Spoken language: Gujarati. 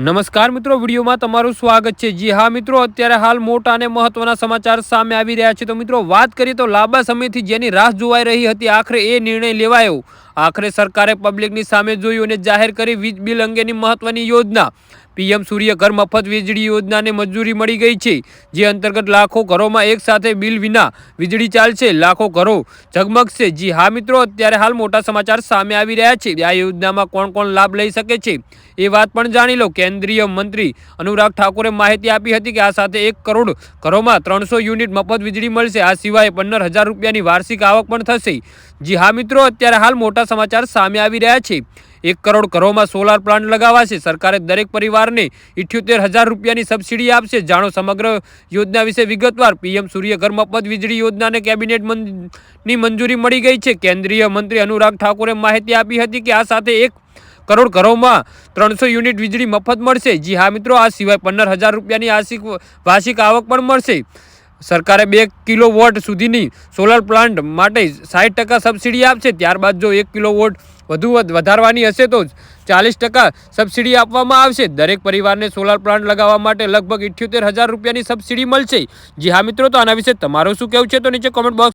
નમસ્કાર મિત્રો, વિડીયોમાં તમારું સ્વાગત છે. જી હા મિત્રો, અત્યારે હાલ મોટા અને મહત્વના સમાચાર સામે આવી રહ્યા છે. તો મિત્રો, વાત કરીએ તો લાંબા સમયથી જેની રાહ જોવાઈ રહી હતી, આખરે એ નિર્ણય લેવાયો. આખરે સરકારે પબ્લિકની સામે જોયું અને જાહેર કરી વીજ બિલ અંગેની મહત્વની યોજના. પીએમ સૂર્ય ઘર મફત વીજળી યોજનાને મંજૂરી મળી ગઈ છે, જે અંતર્ગત લાખો ઘરોમાં એક સાથે બિલ વિના વીજળી ચાલશે. લાખો ઘરો ઝગમગશે. જી હા મિત્રો, અત્યારે હાલ મોટા સમાચાર સામે આવી રહ્યા છે. આ યોજનામાં કોણ કોણ લાભ લઈ શકે છે, એ વાત પણ જાણી લો. કેન્દ્રીય મંત્રી અનુરાગ ઠાકુરે માહિતી આપી હતી કે આ સાથે એક કરોડ ઘરોમાં ત્રણસો યુનિટ મફત વીજળી મળશે. આ સિવાય પંદર હજાર રૂપિયાની વાર્ષિક આવક પણ થશે. જી હા મિત્રો, અત્યારે હાલ મોટા સમાચાર સામે આવી રહ્યા છે. એક કરોડ ઘરોમાં સોલાર પ્લાન્ટ લગાવાશે. સરકારે દરેક પરિવારને ઇઠ્યોતેર હજાર રૂપિયાની સબસિડી આપશે. જાણો સમગ્ર યોજના વિશે વિગતવાર પીએમ સૂર્ય ઘર મફત વીજળી યોજનાને કેબિનેટની મંજૂરી મળી ગઈ છે. કેન્દ્રીય મંત્રી અનુરાગ ઠાકુરે માહિતી આપી હતી કે આ સાથે એક કરોડ ઘરોમાં ત્રણસો યુનિટ વીજળી મફત મળશે. જી હા મિત્રો, આ સિવાય પંદર હજાર રૂપિયાની આશિક, વાર્ષિક આવક પણ મળશે. સરકારે બે કિલો વોટ સુધીની સોલર પ્લાન્ટ માટે સાઠ ટકા સબસિડી આપશે. ત્યારબાદ જો એક કિલો વોટ વધુ, વધારવાની હશે તો ચાલીસ ટકા સબસિડી આપવામાં આવશે. દરેક પરિવારને સોલાર પ્લાન્ટ લગાવવા માટે લગભગ ઇઠ્યોતેર હજાર રૂપિયાની સબસિડી મળશે. જી હા મિત્રો, તો આના વિશે તમારું શું કહેવું છે? તો નીચે કોમેન્ટ બોક્સ